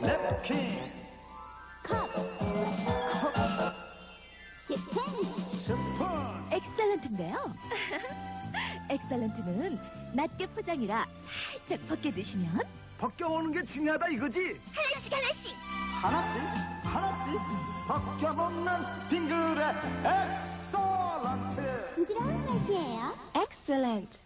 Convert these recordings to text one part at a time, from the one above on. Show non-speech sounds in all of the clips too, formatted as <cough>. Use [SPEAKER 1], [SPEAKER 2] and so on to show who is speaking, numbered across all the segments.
[SPEAKER 1] 랩킹
[SPEAKER 2] 컵, 시펜,
[SPEAKER 1] 스푼
[SPEAKER 3] 엑셀런트인데요. 엑셀런트는 낮게 포장이라 살짝 벗겨 드시면
[SPEAKER 1] 벗겨오는 게 중요하다 이거지?
[SPEAKER 2] 하나씩 하나씩.
[SPEAKER 1] 하나씩 하나씩 벗겨먹는 빙그레 엑설런트.
[SPEAKER 2] 부드러운 맛이에요.
[SPEAKER 3] 엑셀런트.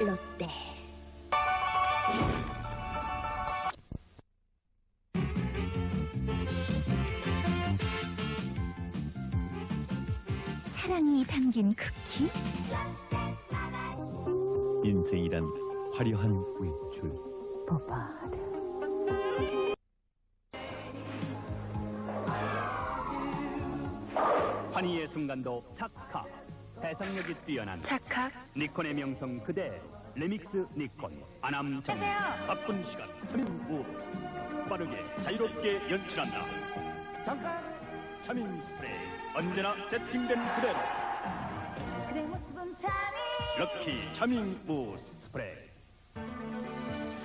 [SPEAKER 3] 롯데. 담긴 쿠키?
[SPEAKER 4] 인생이란 화려한 외출.
[SPEAKER 3] 보바드.
[SPEAKER 5] 환희의 순간도 착각 해상력이 뛰어난
[SPEAKER 3] 착각.
[SPEAKER 5] 니콘의 명성 그대 리믹스 니콘 아남 정 바쁜 시간 무 빠르게 자유롭게 연출한다 잠깐 차민 스프레이 언제나 세팅된 그대로. 럭키 차민 무스 스프레이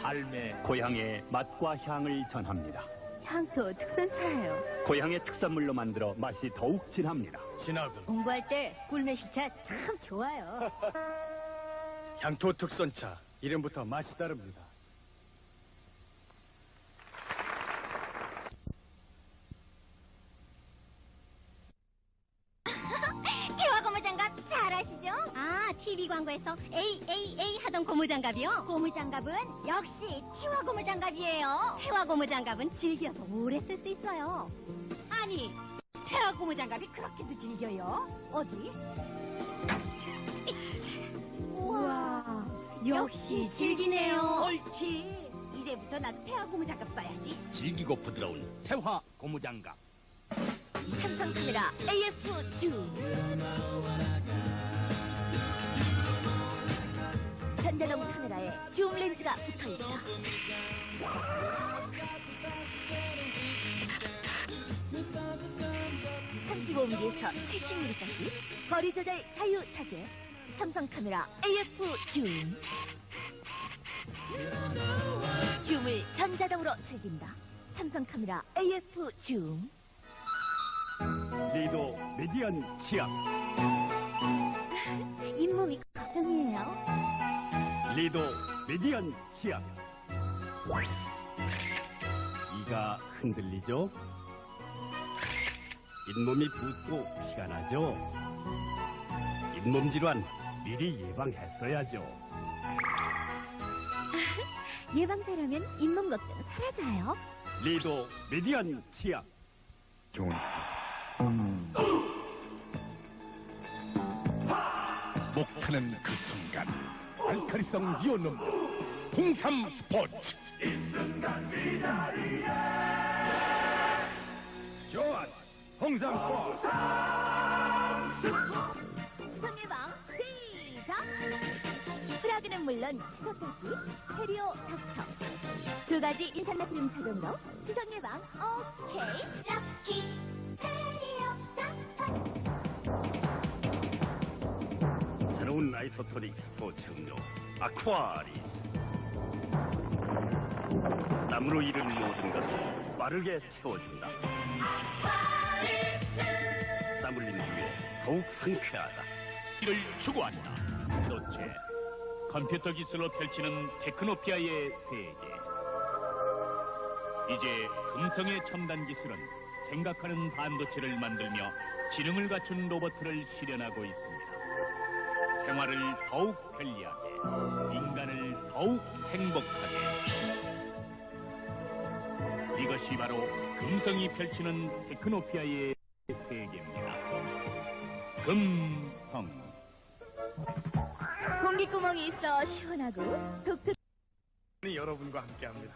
[SPEAKER 5] 삶의 고향의 맛과 향을 전합니다
[SPEAKER 3] 향토 특선차예요.
[SPEAKER 5] 고향의 특산물로 만들어 맛이 더욱 진합니다
[SPEAKER 6] 진하군.
[SPEAKER 3] 공부할 때 꿀매 시차 참 좋아요. <laughs>
[SPEAKER 6] 향토 특선차. 이름부터 맛이 다릅니다.
[SPEAKER 2] TV 광고에서 AAA 하던 고무장갑이요? 고무장갑은 역시 태화 고무장갑이에요. 태화 고무장갑은 즐겨서 오래 쓸 수 있어요. 아니, 태화 고무장갑이 그렇게도 즐겨요? 어디? <laughs> 우와, 역시 즐기네요. 옳지. 이제부터 나도 태화 고무장갑 써야지.
[SPEAKER 5] 질기고 부드러운 태화 고무장갑
[SPEAKER 3] 삼성 카메라 AF 줌. 전자동 카메라에 줌 렌즈가 붙어 있다. (35mm에서 70mm까지) 거리 조절 자유 타제. 삼성 카메라 AF 줌. 줌을 전자동으로 즐긴다. 삼성 카메라 AF 줌.
[SPEAKER 5] 리도 미디언 치약 리도 미디언 치약 이가 흔들리죠? 잇몸이 붓고 피가 나죠? 잇몸 질환 미리 예방했어야죠 <laughs>
[SPEAKER 3] 예방자라면 잇몸 걱정은 사라져요.
[SPEAKER 5] 리도 미디언 치약
[SPEAKER 7] 목타는 그 순간 알카리성 이온음 홍삼 스포츠
[SPEAKER 6] 좋아. 홍삼 스포츠.
[SPEAKER 3] 상예방 시작! 프라그는 물론 시소까지 페리오 닥터 두 가지 인산나트륨 사정으로 시선 예방 오케이
[SPEAKER 2] 럭키
[SPEAKER 5] 새로운 아이소토닉 스포츠 음료 아쿠아리. 땀으로 이룬 모든 것을 빠르게 채워준다. 땀 흘린 후에 더욱 상쾌하다. 이를 추구한다. 그렇지 컴퓨터 기술로 펼치는 테크노피아의 세계. 이제 금성의 첨단 기술은 생각하는 반도체를 만들며 지능을 갖춘 로봇을 실현하고 있습니다 생활을 더욱 편리하게, 인간을 더욱 행복하게. 이것이 바로 금성이 펼치는 테크노피아의 세계입니다. 금성.
[SPEAKER 3] 공기구멍이 있어 시원하고 독특
[SPEAKER 6] 여러분과 함께합니다.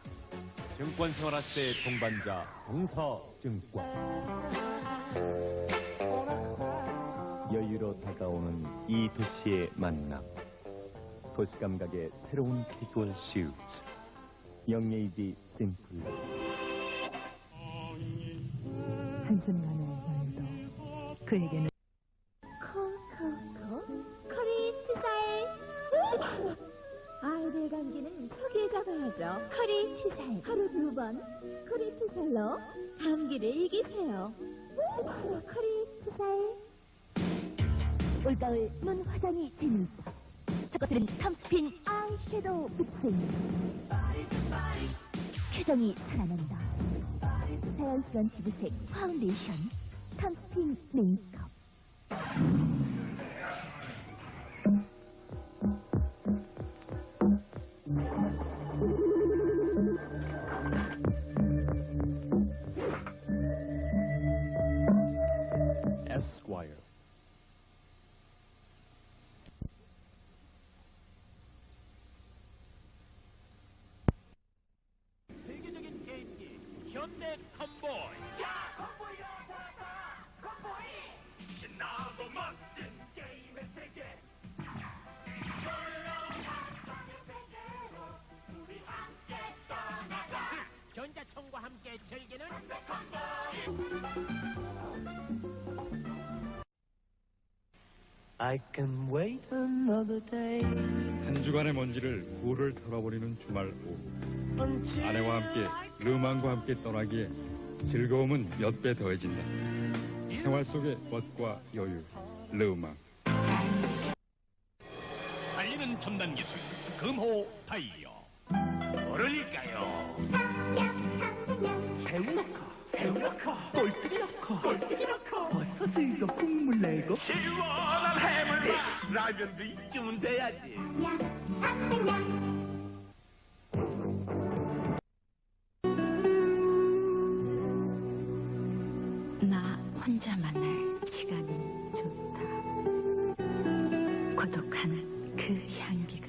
[SPEAKER 4] 증권 생활 시대의 동반자 동서 증권 여유로 다가오는 이 도시의 만남. 도시 감각의 새로운 캐주얼 슈즈. 영예이지 심플
[SPEAKER 8] 한순간의 여유도 그에게는
[SPEAKER 3] 코코코 커리 치사해 아이들 감기는 턱에 잡아야죠. 커리 치사해 하루 두 번 커리 치살로 감기를 이기세요. 커리 치사해 올가을 눈 화장이 재미있어 저것들은 탐스핀 아이섀도우 픽싱 표정이 살아난다. 자연스러운 피부색 파운데이션 탐스핀 메이크업
[SPEAKER 7] 한 주간의 먼지를 굴을 털어버리는 주말 오후. 아내와 함께 르망과 함께 떠나기에 즐거움은 몇 배 더해진다. 생활 속의 멋과 여유 르망.
[SPEAKER 5] 달리는 첨단 기술 금호 타이어. 뭐를까요?
[SPEAKER 1] 새우락카 새우락카 꼴뚜기락카. 꼴뚜기 이거 국물 내고?
[SPEAKER 5] 시원한 해물맛. 라면도 이쯤은 돼야지.
[SPEAKER 8] 나 혼자 만날 시간이 좋다. 고독하는 그 향기가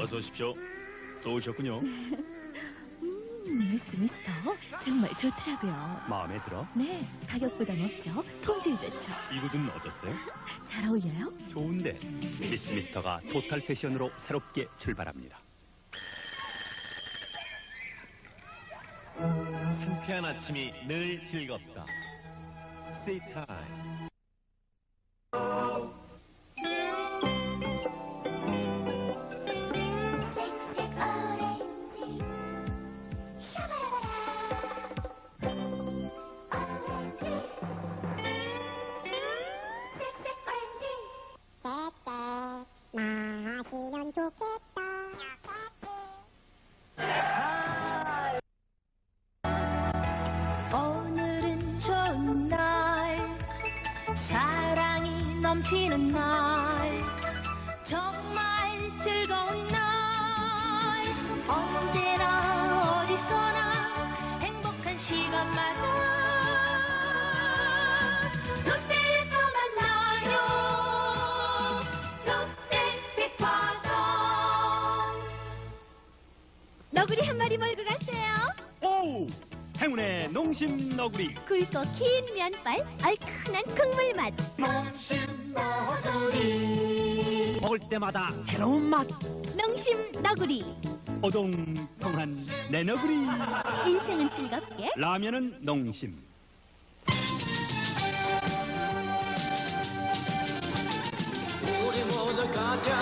[SPEAKER 5] 어서 오십시오 또 오셨군요
[SPEAKER 8] 미스 미스터 정말 좋더라고요.
[SPEAKER 5] 마음에 들어?
[SPEAKER 8] 네, 가격보다 높죠. 품질 좋죠.
[SPEAKER 5] 이 굿은 어떻어요?
[SPEAKER 8] 잘 어울려요?
[SPEAKER 5] 좋은데 미스 미스터가 토탈 패션으로 새롭게 출발합니다
[SPEAKER 4] 상쾌한 아침이 늘 즐겁다 스테이 타임
[SPEAKER 9] 넘치는 날 정말 즐거운 날 언제나 어디서나 행복한 시간마다 롯데에서 만나요 롯데 백화점
[SPEAKER 3] 너구리 한 마리 몰고 갔어요.
[SPEAKER 5] 오! 행운의 농심 너구리
[SPEAKER 3] 굵고 긴 면발, 얼큰한 국물 맛.
[SPEAKER 5] 먹을 때마다 새로운 맛.
[SPEAKER 3] 농심 너구리.
[SPEAKER 5] 오동통한 내 너구리.
[SPEAKER 3] 인생은 즐겁게.
[SPEAKER 5] 라면은 농심.
[SPEAKER 10] 우리 모두 가자